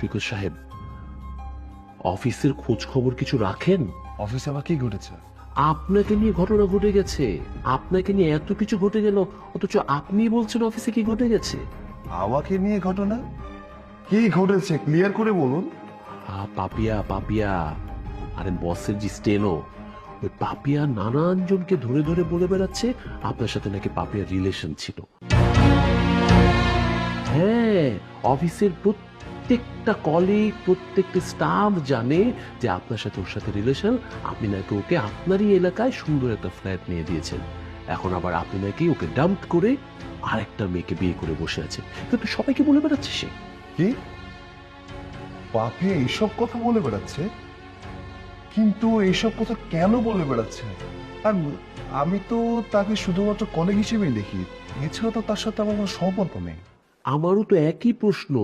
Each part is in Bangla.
সৈকত সাহেব অফিসের খোঁজ খবর কিছু রাখেন? অফিসে আবার কি ঘটেছে? আপনাকে নিয়ে ঘটনা ঘটে গেছে। আপনাকে নিয়ে এত কিছু ঘটে গেল অথচ আপনি বলছেন অফিসে কি ঘটে গেছে? আমাকে নিয়ে ঘটনা? কি ঘটেছে? ক্লিয়ার করে বলুন। আ, পাপিয়া পাপিয়া। আরে বসের যে স্টেনো ওই পাপিয়া নানান জনকে ধরে ধরে বলে বেড়াচ্ছে আপনার সাথে নাকি পাপিয়ার রিলেশন ছিল। হ্যাঁ অফিসের প্রত্যেকটা কলিগ প্রত্যেকটা স্টাফ জানে যে আপনার সাথে ওর সাথে রিলেশন আপনি নাকি ওকে আপনারই এলাকায় সুন্দর একটা ফ্ল্যাট নিয়ে দিয়েছেন। এখন আবার আপনি নাকি ওকে ডাম্প করে আরেকটা মেয়েকে বিয়ে করে বসে আছে কিন্তু সবাইকে বলে বেড়াচ্ছে সে। কি? পাপি এইসব কথা বলে বেড়াচ্ছে? কিন্তু এইসব কথা কেন বলে বেড়াচ্ছে? আর আমি তো তাকে শুধুমাত্র কলেজ হিসেবেই দেখি। এছাড়া তো তার সাথে আমার কোনো সম্পর্ক নেই। আমারও তো একই প্রশ্ন।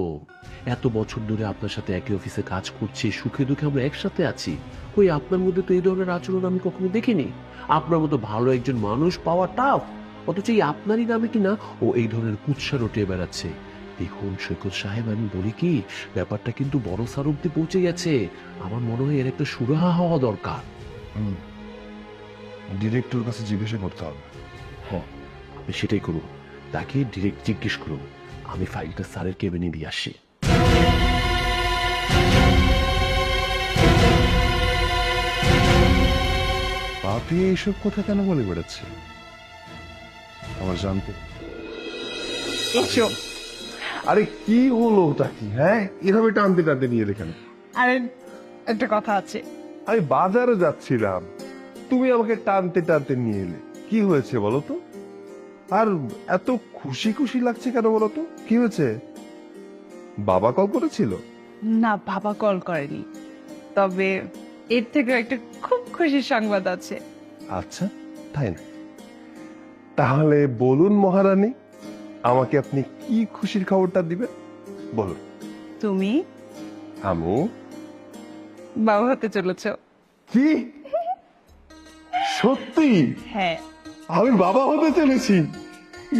এত বছর ধরে আপনার সাথে একই অফিসে কাজ করছি সুখে দুঃখে আমরা একসাথে আছি। ওই আপনার মধ্যে তো এই ধরনের আচরণ আমি কখনো দেখিনি? আপনার মতো ভালো একজন মানুষ পাওয়া টাফ অথচ এই আপনারই নামে কি না ও এই ধরনের কুৎসা রটিয়ে বেড়াচ্ছে। দেখুন সৈকত সাহেব আমি বলি কি ব্যাপারটা কিন্তু বড় সার অব্দি পৌঁছে গেছে। আমার মনে হয় এর একটা সুরাহা হওয়া দরকার। ডিরেক্টর কাছে জিজ্ঞাসা করতে হবে। হ্যাঁ আমি সেটাই করুন। তাকে ডিরেক্ট জিজ্ঞেস করুন। আমি ফাইলটা স্যারের কেবিনে দিয়ে আসি। পাপি এইসব কথা কেন বলে বেড়াচ্ছে? আমার জানতে। আরে কি হলো ওটা কি হ্যাঁ? এভাবে টানতে টানতে নিয়ে এলে কেন? আরে একটা কথা আছে। আমি বাজারে যাচ্ছিলাম। তুমি আমাকে টানতে টানতে নিয়ে এলে। কি হয়েছে বলো তো? আর এত খুশি খুশি লাগছে কেন বলো তো? কি হয়েছে? বাবা কল করেছিল? না বাবা কল করেনি। তবে এর থেকে একটা খুব খুশির সংবাদ আছে। আচ্ছা তাই না? তাহলে বলুন মহারানী আমাকে আপনি কি খুশির খবরটা দিবেন? বলুন। তুমি? আমি? বাবা হতে চলেছ। কি? সত্যি? হ্যাঁ। আমি বাবা হতে চলেছি?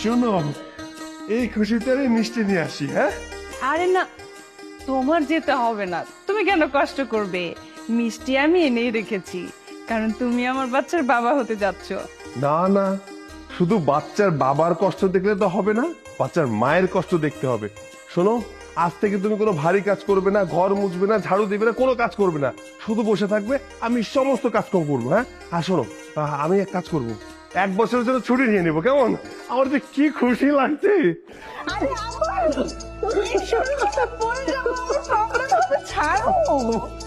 শোনো এই খুশিতে আমি মিষ্টি নিয়ে আসি হ্যাঁ? আরে না তোমার যেতে হবে না। তুমি কেন কষ্ট করবে? মিষ্টি আমি এনেই রেখেছি কারণ তুমি আমার বাচ্চার বাবা হতে যাচ্ছ। না না শুধু বাচ্চার বাবার কষ্ট দেখলে তো হবে না বাচ্চার মায়ের কষ্ট দেখতে হবে। শোনো আজ থেকে তুমি কোনো ভারী কাজ করবে না ঘর মুছবে না ঝাড়ু দিবে না কোনো কাজ করবে না। শুধু বসে থাকবে আমি সমস্ত কাজকর্ম করব হ্যাঁ? আর শোনো আমি এক কাজ করব। এক বছরের জন্য ছুটি নিয়ে নেব কেমন? আমার যে কি খুশি লাগছে।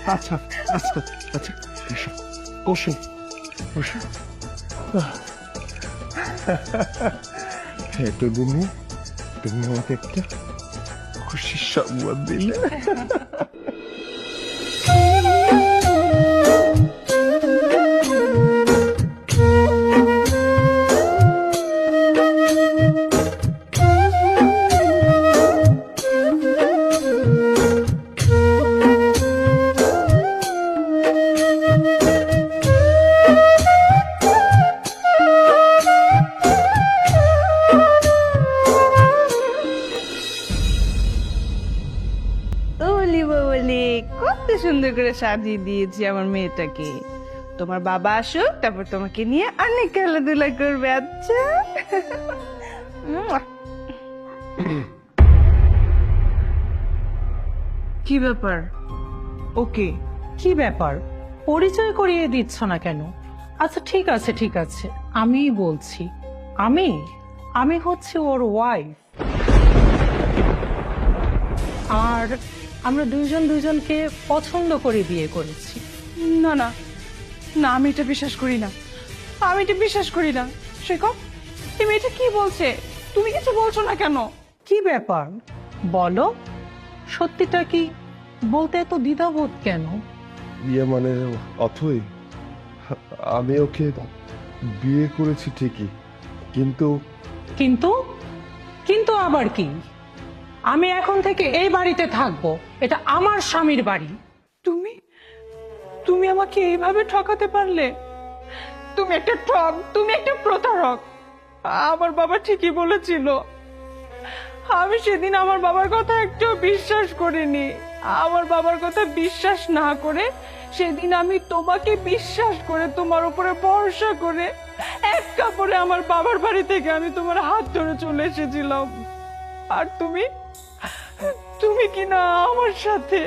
আচ্ছা আচ্ছা আচ্ছা এতদিনে তুমি আমাকে একটা খুশির সংবাদ দিলে করে সাজিয়ে দিয়েছি আমার মেয়েটাকে। তোমার বাবা আসুক, তারপর তোমাকে নিয়ে অনেক খেলাধুলা করবে আচ্ছা? কি ব্যাপার? ওকে, কি ব্যাপার? পরিচয় করিয়ে দিচ্ছ না কেন? আচ্ছা ঠিক আছে ঠিক আছে। আমিই বলছি। আমি? আমি হচ্ছে ওর ওয়াইফ আর আমরা দুইজন দুজনকে পছন্দ করে বিয়ে করেছি। না না। না আমি এটা বিশ্বাস করি না। আমি এটা বিশ্বাস করি না। শেখর এই মেয়েটা কি বলছে? তুমি কিছু বলছো না কেন? কি ব্যাপার? বলো। সত্যিটা কি বলতে এত দ্বিধাবোধ কেন? ইয়ে মানে অথই আমি ওকে বিয়ে করেছি ঠিকই কিন্তু কিন্তু? কিন্তু আবার কি? আমি এখন থেকে এই বাড়িতে থাকব। এটা আমার স্বামীর বাড়ি। তুমি তুমি আমাকে এইভাবে ঠকাতে পারলে? তুমি একটা ঠক তুমি একটা প্রতারক। আমার বাবা ঠিকই বলেছিল। আমি সেদিন আমার বাবার কথা একটু বিশ্বাস করিনি। আমার বাবার কথা বিশ্বাস না করে সেদিন আমি তোমাকে বিশ্বাস করে, তোমার উপরে ভরসা করে এক কাপড়ে আমার বাবার বাড়ি থেকে আমি তোমার হাত ধরে চলে এসেছিলাম। আর তুমি? তুমি কি না আমার সাথে?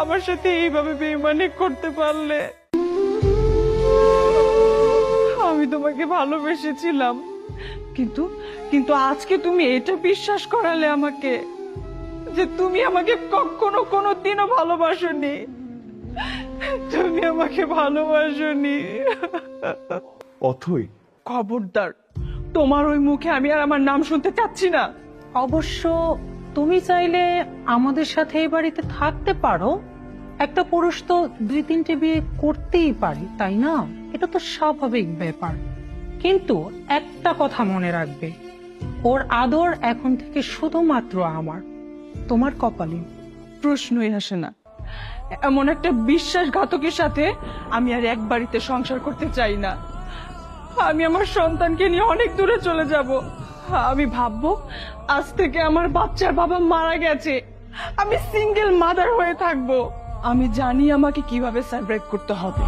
আমার সাথে এইভাবে বেইমানি করতে পারলে? আমি তোমাকে ভালোবেসেছিলাম। কিন্তু কিন্তু আজকে তুমি এটা বিশ্বাস করালে আমাকে যে তুমি আমাকে কখনো কোনো দিনও ভালোবাসোনি। তুমি আমাকে ভালোবাসোনি। অথই খবরদার তোমার ওই মুখে আমি আর আমার নাম শুনতে চাচ্ছি না। অবশ্য তুমি চাইলে আমাদের সাথে এই বাড়িতে থাকতে পারো। একটা পুরুষ তো দুই তিনটে বিয়ে করতেই পারে, তাই না? এটা তো স্বাভাবিক ব্যাপার। কিন্তু একটা কথা মনে রাখবে, ওর আদর এখন থেকে শুধুমাত্র আমার। তোমার কপালে প্রশ্নই আসে না। এমন একটা বিশ্বাসঘাতকের সাথে আমি আর এক বাড়িতে সংসার করতে চাই না। আমি আমার সন্তানকে নিয়ে অনেক দূরে চলে যাব। আমি ভাববো, আজ থেকে আমার বাচ্চার বাবা মারা গেছে। আমি সিঙ্গেল মাদার হয়ে থাকব। আমি জানি আমাকে কীভাবে সার্ভাইভ করতে হবে।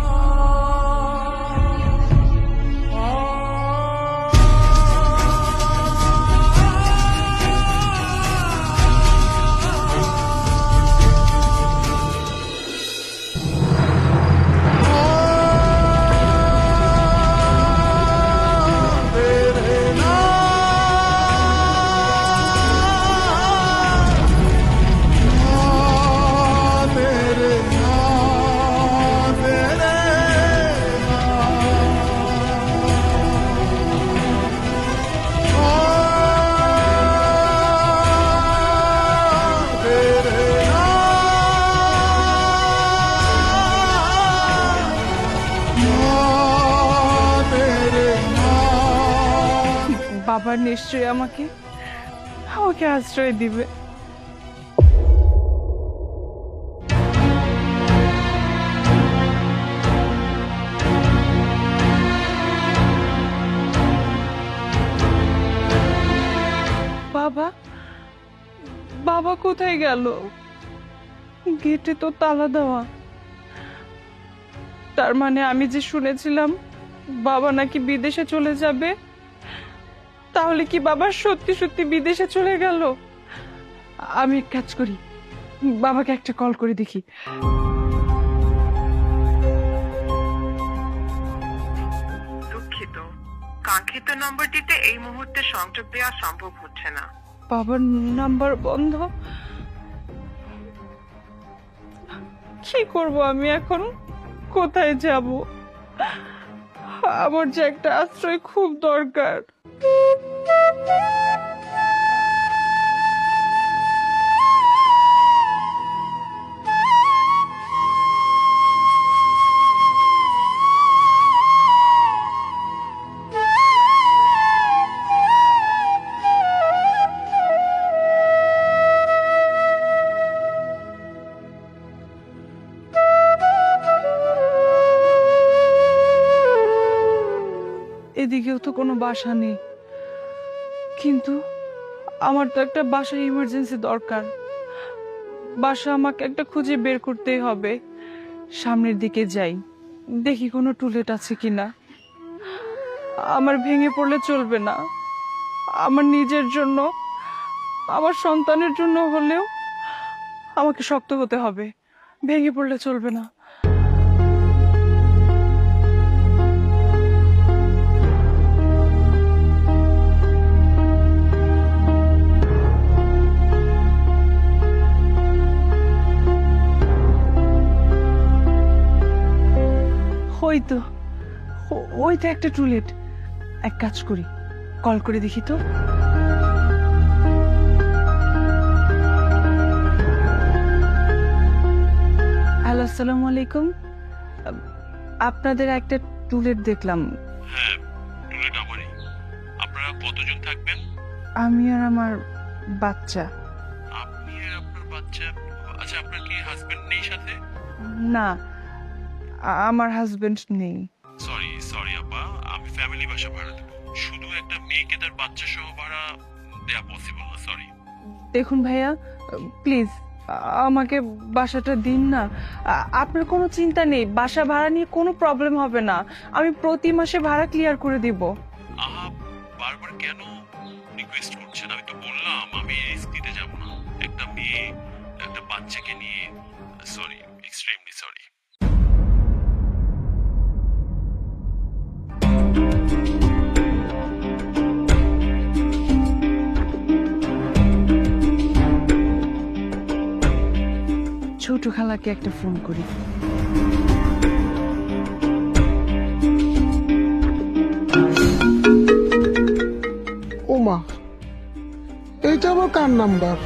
নিশ্চয়ই আমাকে আমাকে আশ্রয় দিবে। বাবা বাবা কোথায় গেল? গেটে তো তালা দেওয়া। তার মানে আমি যে শুনেছিলাম, বাবা নাকি বিদেশে চলে যাবে? তাহলে কি বাবা সত্যি সত্যি বিদেশে চলে গেল? আমি এক কাজ করি বাবাকে একটা কল করে দেখি। দুঃখিত। কাঙ্ক্ষিত নম্বরটিতে এই মুহূর্তে সংযোগ দেওয়া সম্ভব হচ্ছে না। বাবার নাম্বার বন্ধ? কি করব আমি এখন? কোথায় যাব? আমার যে একটা আশ্রয় খুব দরকার। এদিকেও তো কোনো বাসা নেই। কিন্তু আমার তো একটা বাসায় ইমার্জেন্সি দরকার। বাসা আমাকে একটা খুঁজে বের করতেই হবে। সামনের দিকে যাই। দেখি কোনো টুলেট আছে কিনা। আমার ভেঙে পড়লে চলবে না। আমার নিজের জন্য, আমার সন্তানের জন্য হলেও আমাকে শক্ত হতে হবে। ভেঙে পড়লে চলবে না। ওই তো ওই তো একটা টুলেট। এক কাজ করি কল করে দেখি তো। হ্যালো আসসালামু আলাইকুম। আপনাদের একটা টুলেট দেখলাম। হ্যাঁ টুলেট আমারই। আপনারা কতজন থাকবেন? আমি আর আমার বাচ্চা। আপনি আর আপনার বাচ্চা? আচ্ছা আপনার কি হাজবেন্ড নেই সাথে? না আমার হাজবেন্ড নেই। সরি সরি আপা আমি ফ্যামিলি বাসা ভাড়া দেব। শুধু একটা মেয়েকে তার বাচ্চা সহ ভাড়া দেয়া পসিবল না সরি দেখুন ভাইয়া প্লিজ আমাকে বাসাটা দিন না। আপনার কোনো চিন্তা নেই। বাসা ভাড়া নিয়ে কোনো প্রবলেম হবে না। আমি প্রতি মাসে ভাড়া ক্লিয়ার করে দিব। বারবার কেন রিকোয়েস্ট করছেন? আমি তো বললাম আমি রিস্ক যাব না। একটা মেয়ে একটা বাচ্চাকে নিয়ে সরি এক্সট্রিমলি সরি ছোট খালাকে একটা ফোন করি। ওমা এইটা আবার কার নাম্বার?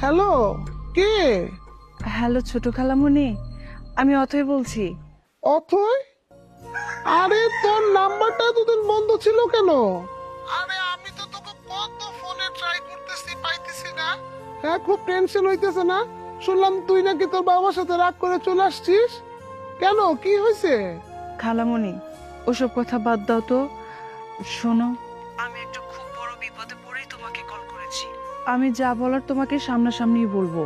হ্যালো কে? হ্যালো ছোট খালামণি আমি অথই বলছি। অথয় আরে তোর নাম্বারটা দুদিন বন্ধ ছিল কেন? আরে আমি তো তোকে কত ফোনে ট্রাই করতেছি পাইতেছি না। হ্যাঁ খুব টেনশন হইতেছে না? শুনলাম তুই নাকি তোর বাবার সাথে রাগ করে চলে আসছিস। কেন? কি হয়েছে? খালামণি ওসব কথা বাদ দাও তো। শোনো। আমি একটা খুব বড় বিপদে পড়েই তোমাকে কল করেছি। আমি যা বলার তোমাকে সামনাসামনিই বলব।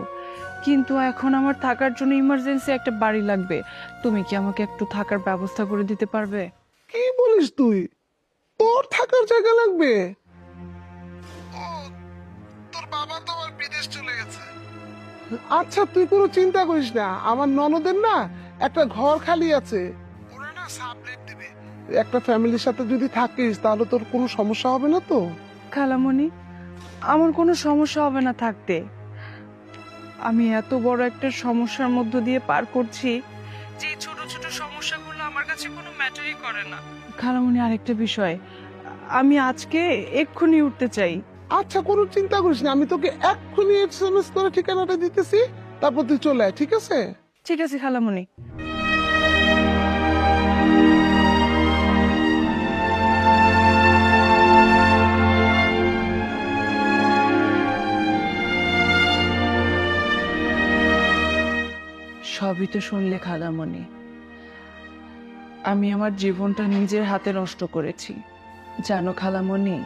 কিন্তু এখন আমার থাকার জন্য ইমার্জেন্সি একটা বাড়ি লাগবে। তুমি কি আমাকে একটু থাকার ব্যবস্থা করে দিতে পারবে? কি বলিস তুই? তোর থাকার জায়গা লাগবে। তোর বাবা তো আবার বিদেশ চলে গেছে। আচ্ছা তুই কোনো চিন্তা করিস না। আমার ননদের না একটা ঘর খালি আছে। ওরা না সাবলেট দিবে। একটা ফ্যামিলির সাথে যদি থাকিস তাহলে তোর কোনো সমস্যা হবে না তো? খালামণি আমার কোনো সমস্যা হবে না থাকতে। আমি এত বড় একটা সমস্যার মধ্য দিয়ে পার করছি। যে ছোট ছোট সমস্যাগুলো আমার কাছে কোনো ম্যাটারই করে না। খালামুনি আরেকটা বিষয়। আমি আজকে এক্ষুনি উঠতে চাই। আচ্ছা কোনো চিন্তা করিস না। আমি তোকে এক্ষুনি এসএমএস করে ঠিকানাটা দিতেছি তারপর তুই চলে আয় ঠিক আছে? ঠিক আছে খালামণি সবই তো শুনলে খালামণি, আমি আমার জীবনটা নিজের হাতে নষ্ট করেছি। জানো খালামণি,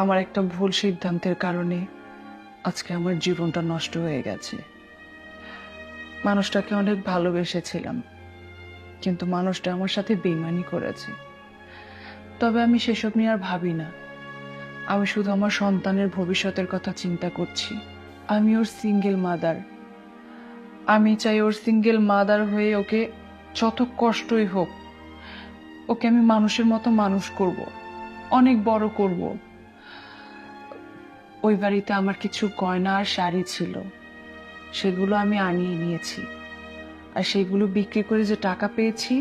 আমার একটা ভুল সিদ্ধান্তের কারণে আজকে আমার জীবনটা নষ্ট হয়ে গেছে। মানুষটাকে অনেক ভালোবেসেছিলাম, কিন্তু মানুষটা আমার সাথে বেইমানি করেছে। তবে আমি সেসব নিয়ে আর ভাবি না। আমি শুধু আমার সন্তানের ভবিষ্যতের কথা চিন্তা করছি। আমি ওর সিঙ্গেল মাদার আমি চাই ওর সিঙ্গেল মাদার হয়ে ওকে যত কষ্টই হোক, ওকে আমি মানুষের মতো মানুষ করব, অনেক বড় করব। ওই বাড়িতে আমার কিছু গয়না আর শাড়ি ছিল, সেগুলো আমি আনিয়ে নিয়েছি। আর সেগুলো বিক্রি করে যে টাকা পেয়েছি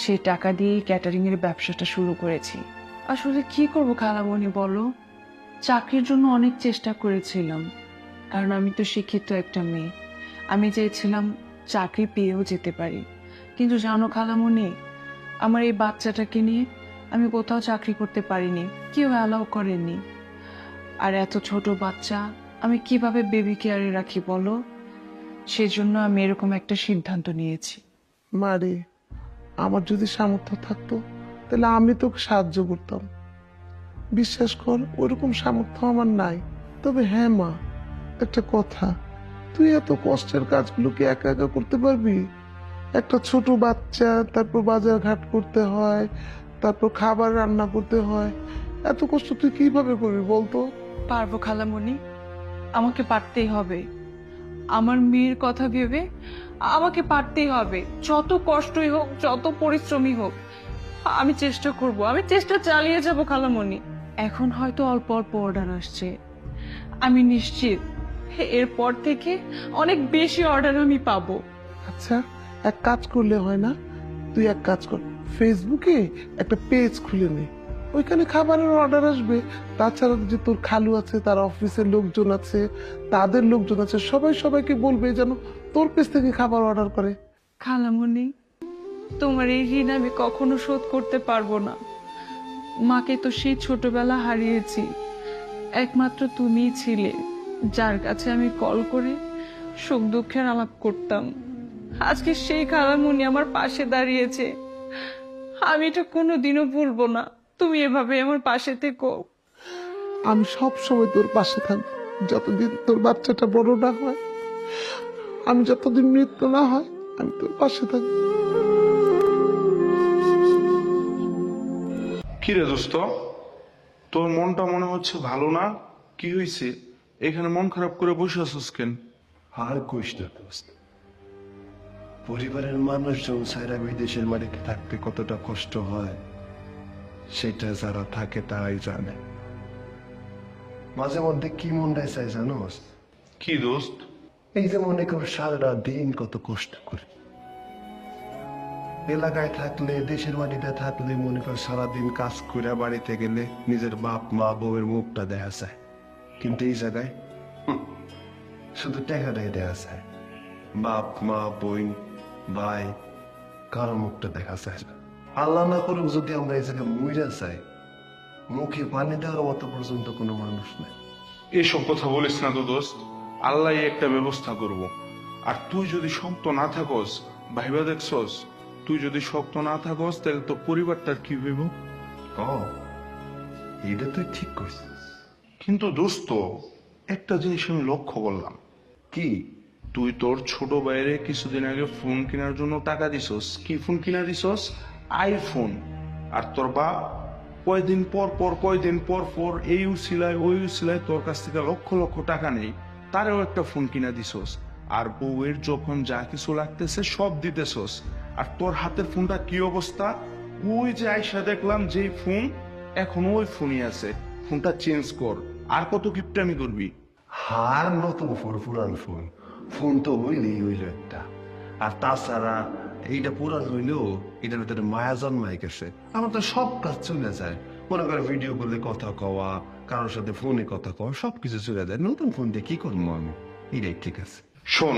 সে টাকা দিয়েই ক্যাটারিং এর ব্যবসাটা শুরু করেছি। আসলে কি করব খালামণি বলো? চাকরির জন্য অনেক চেষ্টা করেছিলাম, কারণ আমি তো শিক্ষিত একটা মেয়ে। আমি চেয়েছিলাম চাকরি পেয়েও যেতে পারি। কিন্তু জানো খালামণি আমার এই বাচ্চাটাকে নিয়ে আমি কোথাও চাকরি করতে পারিনি, কেউ অ্যালাউ করেনি। আর এত ছোট বাচ্চা, আমি কীভাবে বেবি কেয়ারে রাখি বলো? সেজন্য আমি এরকম একটা সিদ্ধান্ত নিয়েছি। মারে আমার যদি সামর্থ্য থাকতো, তাহলে আমি তোকে সাহায্য করতাম। বিশ্বাস কর, ওরকম সামর্থ্য আমার নাই। তবে হ্যাঁ মা, একটা কথা তুই এত কষ্টের কাজগুলো কি একা একা করতে পারবি? একটা ছোট বাচ্চা, তারপর বাজার ঘাট করতে হয়, তারপর খাবার রান্না করতে হয়। এত কষ্ট তুই কীভাবে করবি বলতো পারব খালামণি, আমাকে পারতেই হবে। আমার মেয়ের কথা ভেবে আমাকে পারতেই হবে। যত কষ্টই হোক, যত পরিশ্রমই হোক, আমি চেষ্টা করব, আমি চেষ্টা চালিয়ে যাব খালামণি। এখন হয়তো অল্প অল্প অর্ডার আসছে। আমি নিশ্চিত এরপর থেকে অনেক বেশি অর্ডার আমি পাবো। আচ্ছা এক কাজ করলে হয় না? তুই এক কাজ কর ফেসবুকে একটা পেজ খুলে নে। ওইখানে খাবারের অর্ডার আসবে। তাছাড়া যে তোর খালু আছে তার অফিসের লোকজন আছে তাদের লোকজন আছে সবাই সবাইকে বলবে যেন তোর পেজ থেকে খাবার অর্ডার করে। খালামণি তোমার এই ঋণ আমি কখনো শোধ করতে পারব না। মাকে তো সেই ছোটবেলা হারিয়েছি। একমাত্র তুমিই ছিলে। যার কাছে আমি কল করে সুখ দুঃখের আলাপ করতাম। আজকে সেই খালামুনি আমার পাশে দাঁড়িয়েছে। আমি এটা কোনোদিনও ভুলবো না। তুমি এভাবে আমার পাশে থেকো। আমি সব সময় তোর পাশে থাকব যতদিন তোর বাচ্চাটা বড় না হয়। আমি যতদিন মৃত্যু না হয় আমি তোর পাশে থাকব কিরে দোস্ত তোর মনটা মনে হচ্ছে ভালো না? কি হয়েছে এখানে মন খারাপ করে বসে আছিস কেন? আর কইস না দোস্ত পরিবারের মানুষজন সারা বিদেশের মাটিতে থাকতে কতটা কষ্ট হয় সেটা যারা থাকে তারাই জানে। মাঝে মধ্যে কি মনটা চাই জানোস? কি দোস্ত? এই যে মনে কর সারাটা দিন কত কষ্ট করে। এলাকায় থাকলে দেশের মাটিতে থাকলে মনে কর সারাদিন কাজ করে বাড়িতে গেলে নিজের বাপ মা বউয়ের মুখটা দেখা যায়। কিন্তু এই জায়গায় শুধু টাকাটাই দেখা যায় বাপ মা বোন ভাই কারও মুখটা দেখা যায় না। আল্লাহ না করুক যদি আমরা এই জায়গায় মইরা যাই মুখে পানি দেওয়ার মতো পর্যন্ত কোনো মানুষ নেই। এসব কথা বলিস না তো দোস্ত আল্লাহ একটা ব্যবস্থা করব। আর তুই যদি শক্ত না থাকস ভাইবা দেখছস তুই যদি শক্ত না থাকস তাহলে তো পরিবারটার কি হইব? ও এটা তুই ঠিক করছিস কিন্তু দোস্ত, একটা জিনিস আমি লক্ষ্য করলাম। কি? তুই তোর ছোট বাইরে কিছুদিন আগে ফোন কেনার জন্য টাকা দিছস। কি ফোন কিনা দিছস? আইফোন আর তোর বাপ কয়দিন পর পর, কয়দিন পর পর এই উসিলায়, ওই উসিলায় তোর কাছ থেকে লক্ষ লক্ষ টাকা নেই, তারেও একটা ফোন কিনা দিছস। আর বউয়ের যখন যা কিছু লাগতেছে সব দিতেছস। আর তোর হাতের ফোনটা কি অবস্থা? ওই যে আইসা দেখলাম যে ফোন এখনও ওই ফোনই আছে। ফোনটা চেঞ্জ কর। আর কত কিপটামি করবি? হার নতুন ফোন পুরান ফোন। ফোন তো হইলেই হইল একটা। আর তাছাড়া এইটা পুরান হইলেও এটার ভিতরে মায়া জন্মাই গেছে। আমার তো সব কাজ চলে যায়। মনে করে ভিডিও করলে কথা কওয়া কারোর সাথে ফোনে কথা কওয়া সবকিছু চলে যায়। নতুন ফোন দিয়ে কি করব আমি? এটাই ঠিক আছে। শোন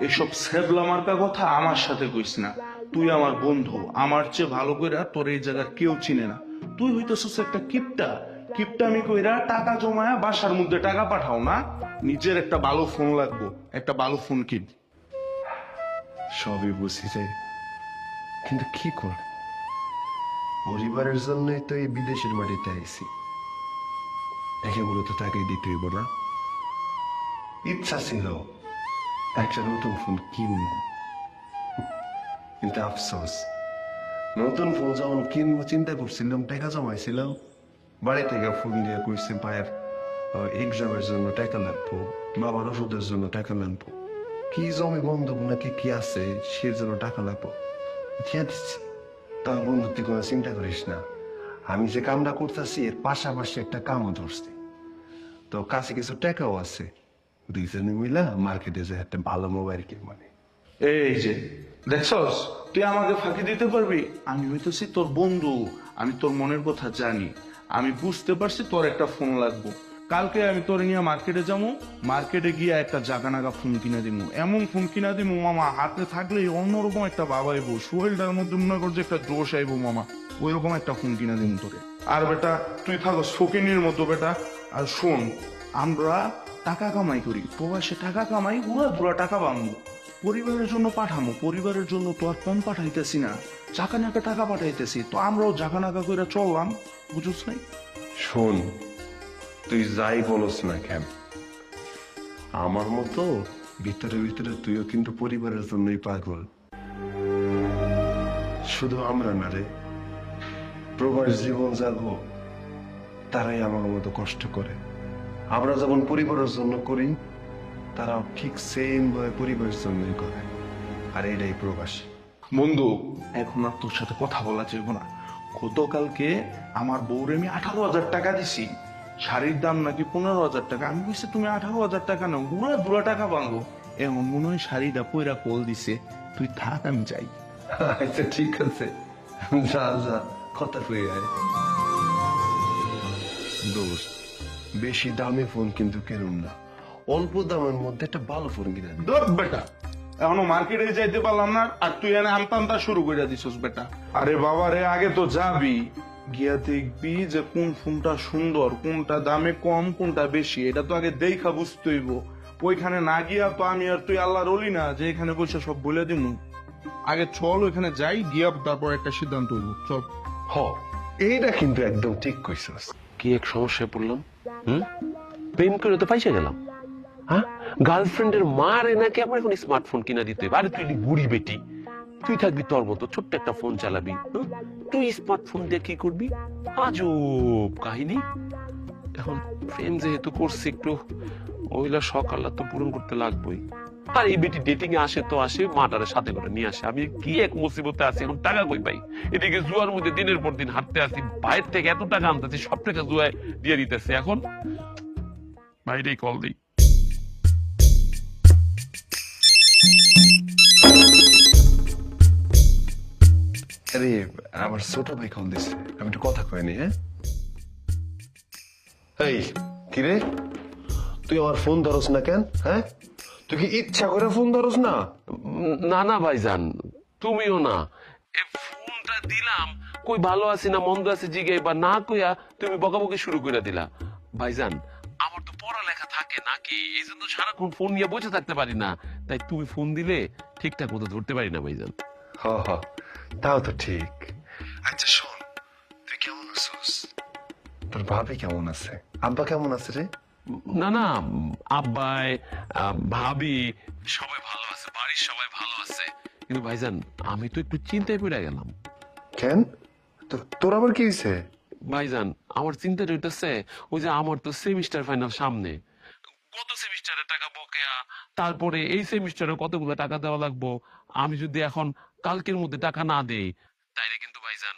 এসব সেবলা মার্কা কথা আমার সাথে কইস না। তুই আমার বন্ধু। আমার চেয়ে ভালো কইরা তোর এই জায়গার কেউ চিনে না। তুই হইতেছিস একটা কিপটা। কিপটামি কইরা টাকা জমায়া বাসার মধ্যে টাকা পাঠাও না। নিজের একটা ভালো ফোন লাগবো একটা ভালো ফোন কিন। সবই বুঝি যাই কিন্তু কি কর পরিবারের জন্যই তো এই বিদেশের মাটিতে আইছি। একে মূলত তাকে দিতে হইব না। ইচ্ছা ছিল একটা নতুন ফোন কিনব। কিন্তু আফসোস নতুন ফোন যখন কিনবো চিন্তা করছিলাম টাকা জমাইছিলাম। বাড়ি থেকে ফোন দিয়ে কইছে ভাইয়ের এক্সামের জন্য টাকা লাগবো বাবার ওষুধের জন্য টাকা লাগবো কি জমি বন্ধক নাকি কি আছে সে জন্য টাকা লাগবো দিয়া দিচ্ছি তার বন্ধু তুই কোনো চিন্তা করিস না আমি যে কামটা করতেছি এর পাশাপাশি একটা কামও ধরছি তো কাছে কিছু টাকাও আছে দুইজনে মিলা মার্কেটে যে একটা ভালো মোবাইল কিনবো। এই যে দেখছস তুই আমাকে ফাঁকি দিতে পারবি আমি হইতেছি তোর বন্ধু আমি তোর মনের কথা জানি আমি বুঝতে পারছি তোর একটা ফোন লাগবো। কালকে আমি তোর নিয়ে মার্কেটে যাব মার্কেটে গিয়ে একটা জাগা নাগা ফোন কিনে দিবো এমন ফোন কিনা দিবো মামা, হাতে থাকলে অন্যরকম একটা বাবা আইবো, শরীরটার মধ্যে মনে করছে একটা জোশ আইবো, মামা। ওই রকম একটা ফোন কিনে দিবো তোকে। আর বেটা, তুই থাকো ফকিনির মতো বেটা। আর শোন, আমরা টাকা কামাই করি, প্রবাসে টাকা কামাই উড়া ধুরা টাকা বানবো পরিবারের জন্য পাঠামো, পরিবারের জন্য তো আর কম পাঠাইতেছি না। চাকা নাকা টাকা পাঠাইতেছি, তো আমরাও জাকা নাকা করে চললাম, বুঝুস নাই? শোন, তুই যাই বলস না কেন, আমার মতো ভিতরে ভিতরে তুইও কিন্তু পরিবারের জন্যই পাগল। শুধু আমরা না রে, প্রবাস জীবন যাব, তারাই আমার মতো কষ্ট করে। আমরা যেমন পরিবারের জন্য করি তারাও ঠিক সেম ভাবে পরিবেশ জন্যই করে। আর এটাই প্রবাসী। বন্ধু এখন আর তোর সাথে কথা বলা যাবে না। গতকালকে আমার বউরে আমি আঠারো হাজার টাকা দিছি। শাড়ির দাম নাকি পনেরো হাজার টাকা। আমি বলছি তুমি আঠারো হাজার টাকা নাও ঘুরা দুরা টাকা বাংলো এমন মনে হয় শাড়িটা পয়রা কোল দিছে তুই থাক আমি যাই। আচ্ছা ঠিক আছে। যা যা কথা কই আয়। দোস্ত বেশি দামি ফোন কিন্তু কেনুন না। অল্প দামের মধ্যে একটা ভালো ফোন কিনে দোক বেটা। এখনও মার্কেটে যাইতে পারলাম না আর তুই এনে আমতামতা শুরু করে দিছস বেটা। আরে বাবা রে আগে তো যাবি। গিয়া দেখবি যে কোন ফোনটা সুন্দর কোনটা দামে কম কোনটা বেশি এটা তো আগে দেখা বুঝতে হইব। ওইখানে না গিয়া তো আমি আর তুই আল্লাহর অলি না যে এখানে বসে সব বলে দিমু আগে চল ওইখানে যাই গিয়া তারপর একটা সিদ্ধান্ত হইব। চল। হ। এইটা কিন্তু একদম ঠিক কইছস। কি এক সমস্যায় পড়লাম? হুম? প্রেম করে তো পাইসা গেলাম। হ্যাঁ? গার্লফ্রেন্ডের মারে নাকি আমার এখন স্মার্টফোন কিনা দিতে হবে? আরে তুই বুড়ি বেটি। তুই থাকবি তোর মতো, ছোট্ট একটা ফোন চালাবি। তুই স্মার্টফোন দিয়ে কি করবি? আজব কাহিনী। এখন প্রেম যেহেতু একটু তো পূরণ করতে আর এই বেটি ডেটিং এ আসে তো আসে মাটারে সাথে করে নিয়ে আসে। আমি কি এক মুসিবতে আছি, এখন টাকা কই পাই? এদিকে জুয়ার মধ্যে দিনের পর দিন হাঁটতে আসি বাইরে থেকে এত টাকা আনতেছি, সব টাকা জুয়ায় দিয়ে দিতেছে। এখন বাইরেই কল দিই। আরে আমার ছোট ভাই কল দিছে? আমি একটু কথা কইনি হ্যাঁ? এই কিরে তুই আমার ফোন ধরস না কেন হ্যাঁ? তুই কি ইচ্ছা করে ফোন ধরস না? না না ভাইজান তুমিও না। এ ফোনটা দিলাম কই ভালো আছি না মন্দ আছে জিগে বা না কইয়া তুমি বকাবকি শুরু করে দিলা। ভাইজান আমার তো পড়ালেখা থাকে নাকি এই জন্য সারাক্ষণ ফোন নিয়ে বসে থাকতে পারি না। তাই তুমি ফোন দিলে ঠিকঠাক মতো ধরতে পারি না ভাইজান। হ হ। তাও তো ঠিক। আচ্ছা শোন তুই কেমন আছিস? তোর ভাবি কেমন আছে? আব্বা কেমন আছে রে? না না আব্বাই ভাবি। সবাই ভালো আছে বাড়ির সবাই ভালো আছে। কিন্তু ভাইজান আমি তো একটু চিন্তায় পড়ে গেলাম। কেন? তোর আবার কি হয়েছে ভাইজান আমার চিন্তা হইতেছে ওই যে আমার তো সেমিস্টার ফাইনাল সামনে। কত সেমিস্টারের টাকা বকেয়া? তারপরে এই সেমিস্টারে কতগুলো টাকা দেওয়া লাগবো? আমি যদি এখন কালকের মধ্যে টাকা না দেই তাইলে কিন্তু ভাইজান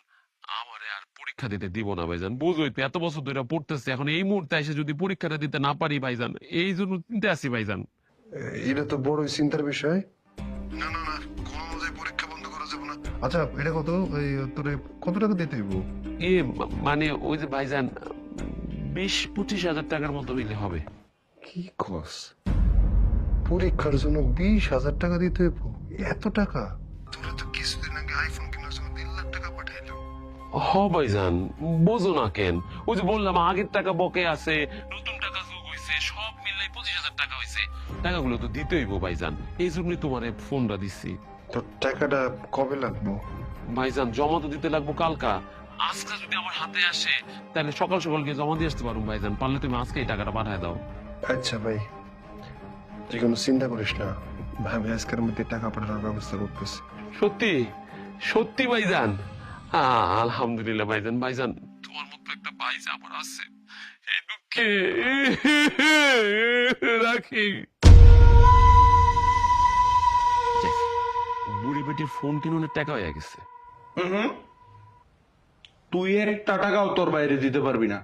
আমারে আর পরীক্ষা দিতে দিব না ভাইজান। বুঝোই তো এত বছর ধরে পড়তেছে। এখন এই মুহূর্তে এসে যদি পরীক্ষাটা দিতে না পারি ভাইজান এই জন্য চিন্তা আছি ভাইজান। এটা তো বড় চিন্তার বিষয়। না না না কোনো মজায় পরীক্ষা বন্ধ করা যাবে না। আচ্ছা এটা কত? এই তোরে কত টাকা দিতে হইব? এ মানে ওই যে ভাইজান বিশ পঁচিশ হাজার টাকার মতো হইলে হবে। কি কস? পরীক্ষার জন্য বিশ হাজার টাকা দিতে হইব। এত টাকা? তোরা তো কিছুদিন আগে আইফোন কেনার জন্য তিন লাখ টাকা পাঠাইলো। হ ভাইজান বোঝো না কেন। ওই যে বললাম আগের টাকা বকে আছে নতুন টাকা যোগ হয়েছে সব মিলাই পঁচিশ হাজার টাকা হয়েছে টাকাগুলো তো দিতে হইব ভাইজান এই জন্যই তোমার ফোনটা দিচ্ছি। তোর টাকাটা কবে লাগবো? ভাইজান জমা তো দিতে লাগবো কালকা। আজকে যদি আমার হাতে আসে তাহলে সকাল সকাল গিয়ে জমা দিয়ে আসতে পারো ভাইজান পারলে তুমি আজকে এই টাকাটা পাঠায় দাও। আচ্ছা ভাই। তুই কোনো চিন্তা করিস না। ভাবি আজকের মধ্যে টাকা পাঠানোর ব্যবস্থা করতেছি। সত্যি? সত্যি ভাইজান? আলহামদুলিল্লাহ ভাইজান। ভাইজান তোমার মতো একটা আমার আছে এই দুঃখে রাখি। বুড়ি বেটির ফোন কিনুনের টাকা হয়ে গেছে। তুই এর একটা টাকাও তোর বাইরে দিতে পারবি না।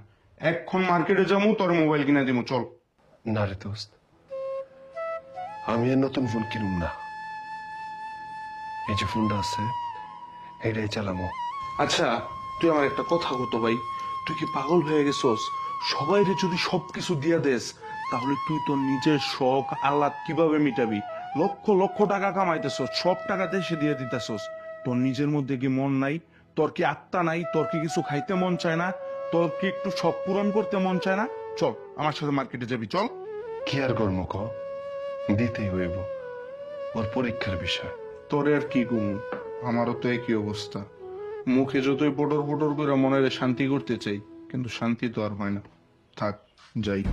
এখন মার্কেটে যাব তোর মোবাইল কিনা দিমু চল। না রে দোস্ত আমি আর নতুন ফোন কিনুম না। এই যে ফোনটা আছে এটাই চালামো। আচ্ছা তুই আমার একটা কথা কত ভাই তুই কি পাগল হয়ে গেছস? সবাইরে যদি সবকিছু দিয়া দেস তাহলে তুই তোর নিজের শখ আহ্লাদ কীভাবে মিটাবি? লক্ষ লক্ষ টাকা কামাইতেছস সব টাকা দেশে দিয়ে দিতেছস। তোর নিজের মধ্যে কি মন নাই? তোর কি আত্মা নাই? তোর কি কিছু খাইতে মন চায় না? তোর কি একটু সব পূরণ করতে মন চায় না? চল আমার সাথে মার্কেটে যাবি চল। কি আর করব ক দিতেই হইব। ওর পরীক্ষার বিষয়। তোর আর কি গুম? আমারও তো একই অবস্থা। মুখে যতই পটর পটর করে মনের শান্তি করতে চাই, কিন্তু শান্তি তো আর হয় না। থাক, যাই।